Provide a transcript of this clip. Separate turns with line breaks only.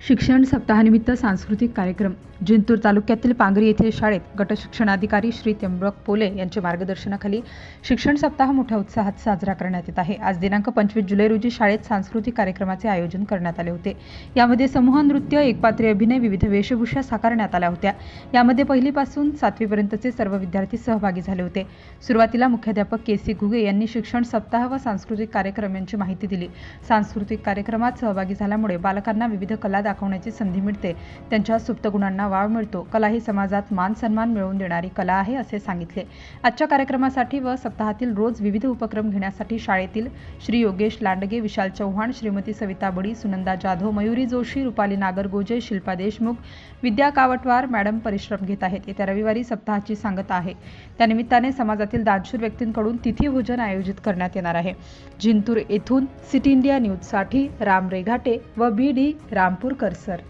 शिक्षण सप्ताहानिमित्त सांस्कृतिक कार्यक्रम. जिंतूर तालुक्यातील पांगरी येथील शाळेत गटशिक्षणाधिकारी श्री त्र्यंबक पोले यांच्या मार्गदर्शनाखाली शिक्षण सप्ताह मोठ्या उत्साहात साजरा करण्यात येत आहे. आज दिनांक पंचवीस जुलै रोजी शाळेत सांस्कृतिक कार्यक्रमाचे आयोजन करण्यात आले होते. यामध्ये समूह नृत्य एकपात्री अभिनय विविध वेशभूषा साकारण्यात आल्या होत्या. यामध्ये पहिलीपासून सातवीपर्यंतचे सर्व विद्यार्थी सहभागी झाले होते. सुरुवातीला मुख्याध्यापक के सी घुगे यांनी शिक्षण सप्ताह व सांस्कृतिक कार्यक्रम यांची माहिती दिली. सांस्कृतिक कार्यक्रमात सहभागी झाल्यामुळे बालकांना विविध कला दाखवण्याची संधी मिळते. त्यांच्या सुप्त गुणांना वाव मिळतो. कला ही समाजात मान सन्मान मिळवून देणारी कला आहे असे सांगितले. आजच्या कार्यक्रमासाठी व सप्ताहातील रोज विविध उपक्रम घेण्यासाठी शाळेतील श्री योगेश लांडगे विशाल चव्हाण श्रीमती सविता बडी सुनंदा जाधव मयुरी जोशी रुपाली नागरगोजे शिल्पा देशमुख विद्या कावटवार मॅडम परिश्रम घेत आहेत. येत्या रविवारी सप्ताहाची सांगता आहे. त्यानिमित्ताने समाजातील दानशूर व्यक्तींकडून तिथी भोजन आयोजित करण्यात येणार आहे. जिंतूर येथून सिटी इंडिया न्यूजसाठी राम रेघाटे व बी डी रामपूरकर सर.